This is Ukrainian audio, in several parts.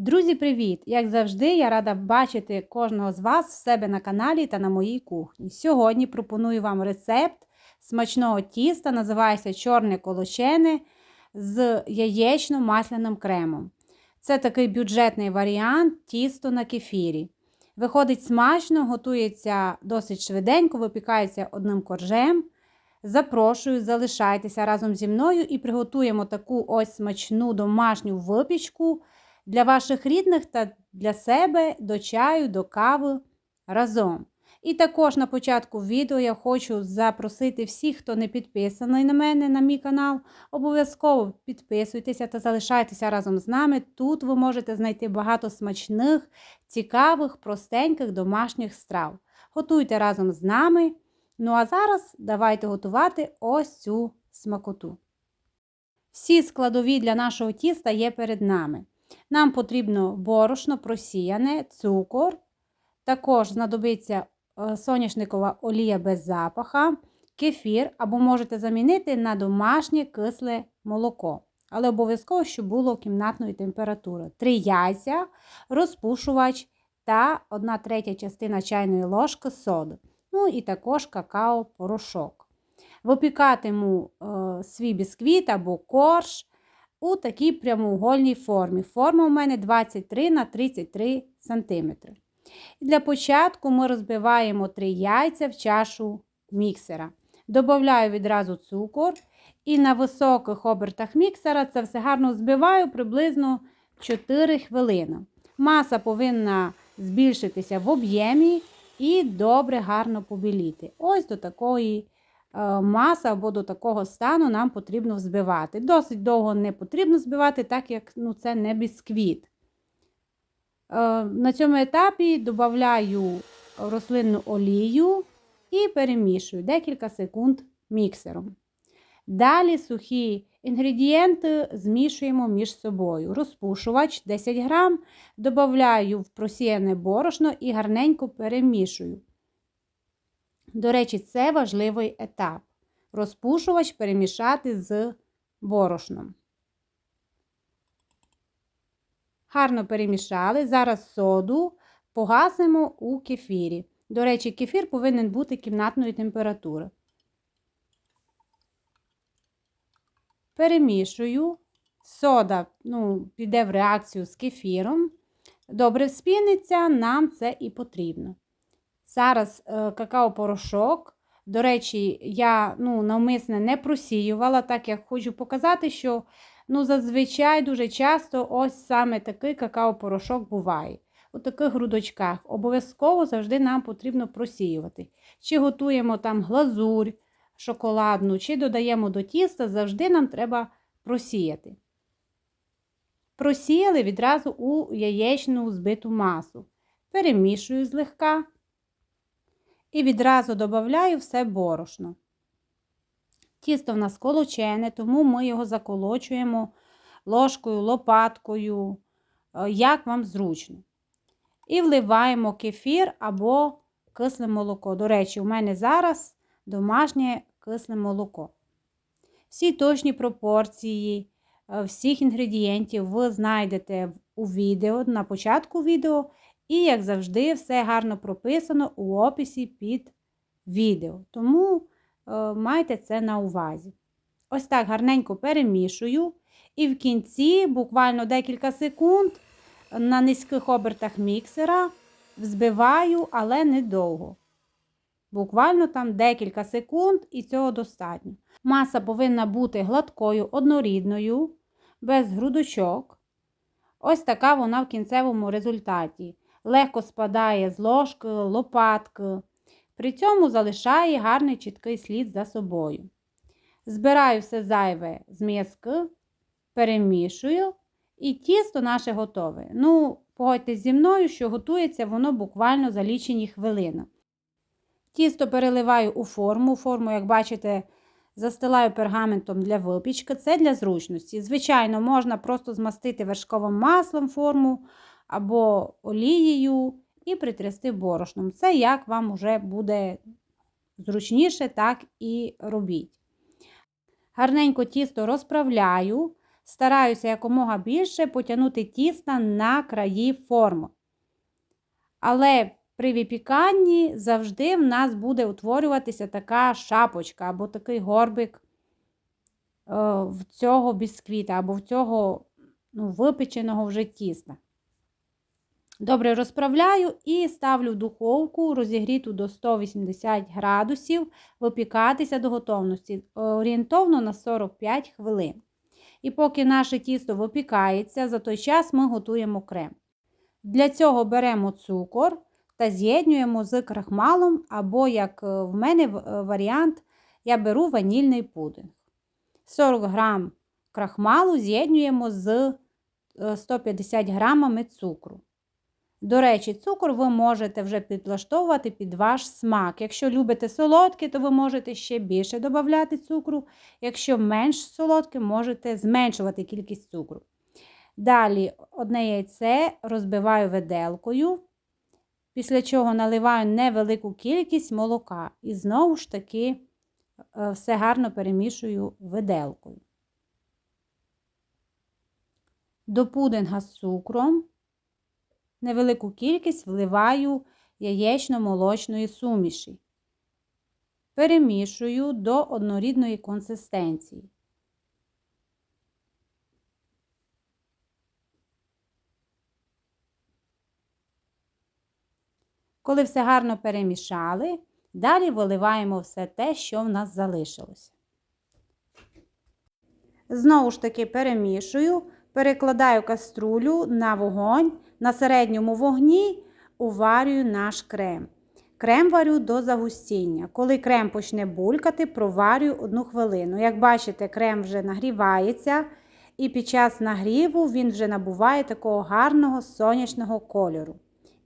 Друзі, привіт! Як завжди, я рада бачити кожного з вас в себе на каналі та на моїй кухні. Сьогодні пропоную вам рецепт смачного тіста, називається чорне колочене з яєчно-масляним кремом. Це такий бюджетний варіант тісто на кефірі. Виходить смачно, готується досить швиденько, випікається одним коржем. Запрошую, залишайтеся разом зі мною і приготуємо таку ось смачну домашню випічку для ваших рідних та для себе до чаю, до кави разом. І також на початку відео я хочу запросити всіх, хто не підписаний на мене, на мій канал. Обов'язково підписуйтеся та залишайтеся разом з нами. Тут ви можете знайти багато смачних, цікавих, простеньких домашніх страв. Готуйте разом з нами. Ну а зараз давайте готувати ось цю смакоту. Всі складові для нашого тіста є перед нами. Нам потрібно борошно просіяне, цукор. Також знадобиться соняшникова олія без запаха, кефір, або можете замінити на домашнє кисле молоко. Але обов'язково, щоб було кімнатної температури. Три яйця, розпушувач та 1 третя частина чайної ложки соди. Ну і також какао-порошок. Випікатиму е, свій бісквіт або корж у такій прямоугольній формі. Форма у мене 23 на 33 см. Для початку ми розбиваємо 3 яйця в чашу міксера. Добавляю відразу цукор. І на високих обертах міксера це все гарно збиваю приблизно 4 хвилини. Маса повинна збільшитися в об'ємі і добре гарно побіліти. Ось до такої е, маси або до такого стану нам потрібно взбивати. Досить довго не потрібно збивати, так як ну, це не бісквіт. Е, на цьому етапі додаю рослинну олію і перемішую декілька секунд міксером. Далі сухі інгредієнти змішуємо між собою. Розпушувач 10 грам, додаю в просіяне борошно і гарненько перемішую. До речі, це важливий етап. Розпушувач перемішати з борошном. Гарно перемішали. Зараз соду погасимо у кефірі. До речі, кефір повинен бути кімнатної температури. Перемішую, сода ну, піде в реакцію з кефіром. Добре спіниться, нам це і потрібно. Зараз е, какао-порошок. До речі, я ну, навмисне не просіювала, так як хочу показати, що ну, зазвичай дуже часто ось саме такий какао-порошок буває. У таких грудочках. Обов'язково завжди нам потрібно просіювати. Чи готуємо там глазурь шоколадну, чи додаємо до тіста, завжди нам треба просіяти. Просіяли відразу у яєчну збиту масу. Перемішую злегка і відразу додаю все борошно. Тісто в нас колочене, тому ми його заколочуємо ложкою, лопаткою, е, як вам зручно. І вливаємо кефір або кисле молоко. До речі, у мене зараз домашнє кисле молоко. Всі точні пропорції е, всіх інгредієнтів ви знайдете у відео на початку відео. І, як завжди, все гарно прописано у описі під відео. Тому е, майте це на увазі. Ось так гарненько перемішую. І в кінці, буквально декілька секунд, на низьких обертах міксера взбиваю, але недовго. Буквально там декілька секунд і цього достатньо. Маса повинна бути гладкою, однорідною, без грудочок. Ось така вона в кінцевому результаті. Легко спадає з ложки, лопатки. При цьому залишає гарний чіткий слід за собою. Збираю все зайве з м'язки, перемішую, і тісто наше готове. Ну, погодьтесь зі мною, що готується воно буквально за лічені хвилини. Тісто переливаю у форму. Форму, як бачите, застилаю пергаментом для випічки. Це для зручності. Звичайно, можна просто змастити вершковим маслом форму або олією і притрясти борошном. Це як вам вже буде зручніше, так і робіть. Гарненько тісто розправляю, стараюся якомога більше потягнути тіста на краї форми. Але при випіканні завжди в нас буде утворюватися така шапочка або такий горбик е, в цього бісквіта, або в цього ну, випеченого вже тіста. Добре розправляю і ставлю в духовку розігріту до 180 градусів, випікатися до готовності орієнтовно на 45 хвилин. І поки наше тісто випікається, за той час ми готуємо крем. Для цього беремо цукор та з'єднуємо з крахмалом, або, як е, в мене варіант, я беру ванільний пудинг. 40 грам крахмалу з'єднуємо з 150 е, грамами цукру. До речі, цукор ви можете вже підлаштовувати під ваш смак. Якщо любите солодке, то ви можете ще більше додати цукру. Якщо менш солодке, можете зменшувати кількість цукру. Далі одне яйце розбиваю виделкою, після чого наливаю невелику кількість молока. І знову ж таки е, все гарно перемішую виделкою. До пудинга з цукром невелику кількість вливаю яєчно-молочної суміші. Перемішую до однорідної консистенції. Коли все гарно перемішали, далі виливаємо все те, що в нас залишилося. Знову ж таки перемішую, перекладаю каструлю на вогонь на середньому вогні уварюю наш крем. Крем варю до загустіння. Коли крем почне булькати, проварюю одну хвилину. Як бачите, крем вже нагрівається, і під час нагріву він вже набуває такого гарного сонячного кольору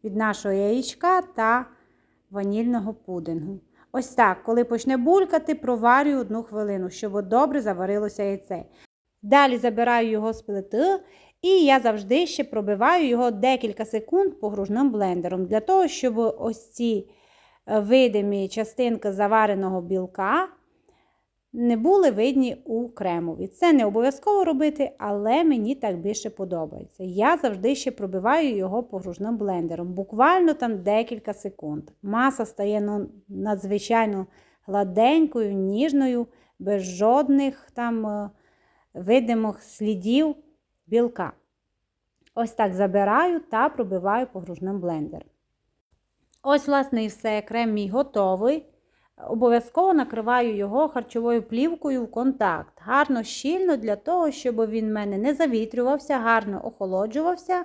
від нашого яєчка та ванільного пудингу. Ось так, коли почне булькати, проварюю одну хвилину, щоб добре заварилося яйце. Далі забираю його з плити і я завжди ще пробиваю його декілька секунд погружним блендером, для того, щоб ось ці е, видимі частинки завареного білка не були видні у кремові. Це не обов'язково робити, але мені так більше подобається. Я завжди ще пробиваю його погружним блендером, буквально там декілька секунд. Маса стає надзвичайно гладенькою, ніжною, без жодних там е, видимих слідів білка. Ось так забираю та пробиваю погружним блендером. Ось, власне, і все, крем мій готовий. Обов'язково накриваю його харчовою плівкою в контакт. Гарно щільно для того, щоб він в мене не завітрювався, гарно охолоджувався.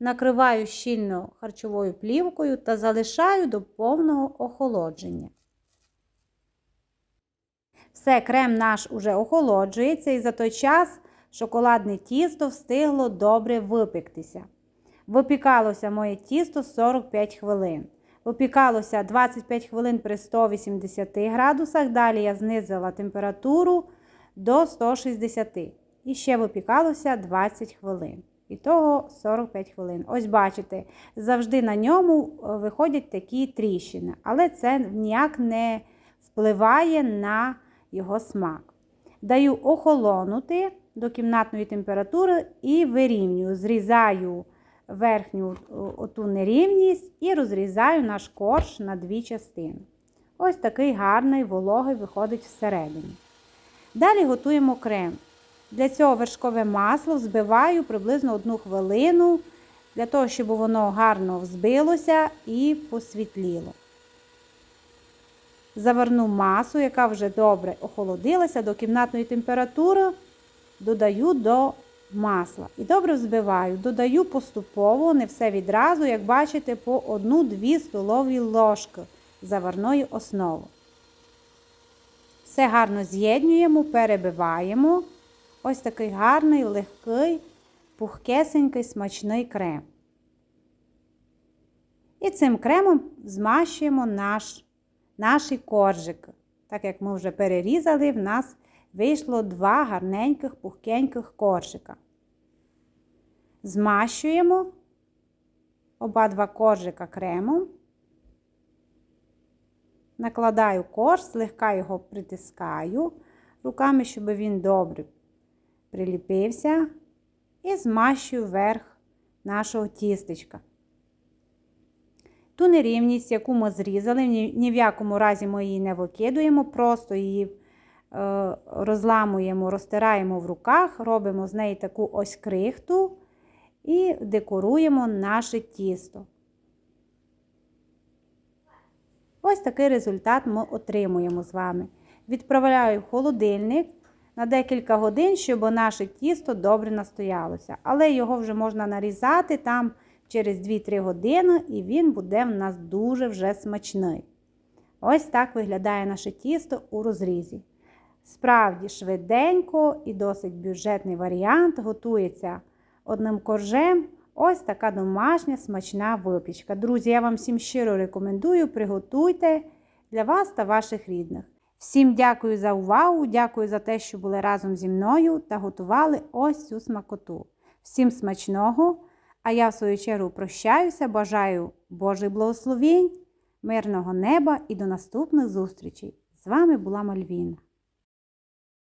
Накриваю щільно харчовою плівкою та залишаю до повного охолодження. Все, крем наш уже охолоджується, і за той час шоколадне тісто встигло добре випектися. Випікалося моє тісто 45 хвилин. Випікалося 25 хвилин при 180 градусах. Далі я знизила температуру до 160 І ще випікалося 20 хвилин. І того 45 хвилин. Ось бачите, завжди на ньому е, виходять такі тріщини, але це ніяк не впливає на його смак. Даю охолонути до кімнатної температури і вирівнюю, зрізаю верхню оту нерівність і розрізаю наш корж на дві частини. Ось такий гарний вологий виходить всередині. Далі готуємо крем. Для цього вершкове масло взбиваю приблизно одну хвилину, для того, щоб воно гарно взбилося і посвітліло. Заверну масу, яка вже добре охолодилася до кімнатної температури додаю до масла. І добре взбиваю, додаю поступово, не все відразу, як бачите, по 1-2 столові ложки заварної основи. Все гарно з'єднуємо, перебиваємо. Ось такий гарний, легкий, пухкесенький, смачний крем. І цим кремом змащуємо наш, наші коржики. Так як ми вже перерізали, в нас вийшло два гарненьких пухкеньких коржика. Змащуємо оба два коржика кремом, накладаю корж, злегка його притискаю руками, щоб він добре приліпився і змащую верх нашого тістечка. Ту нерівність, яку ми зрізали, ні, в якому разі ми її не викидуємо, просто її розламуємо, розтираємо в руках, робимо з неї таку ось крихту і декоруємо наше тісто. Ось такий результат ми отримуємо з вами. Відправляю в холодильник на декілька годин, щоб наше тісто добре настоялося. Але його вже можна нарізати там через 2-3 години, і він буде в нас дуже вже смачний. Ось так виглядає наше тісто у розрізі. Справді швиденько і досить бюджетний варіант готується одним коржем. Ось така домашня смачна випічка. Друзі, я вам всім щиро рекомендую, приготуйте для вас та ваших рідних. Всім дякую за увагу, дякую за те, що були разом зі мною та готували ось цю смакоту. Всім смачного! А я, в свою чергу, прощаюся, бажаю Божих благословень, мирного неба і до наступних зустрічей. З вами була Мальвіна.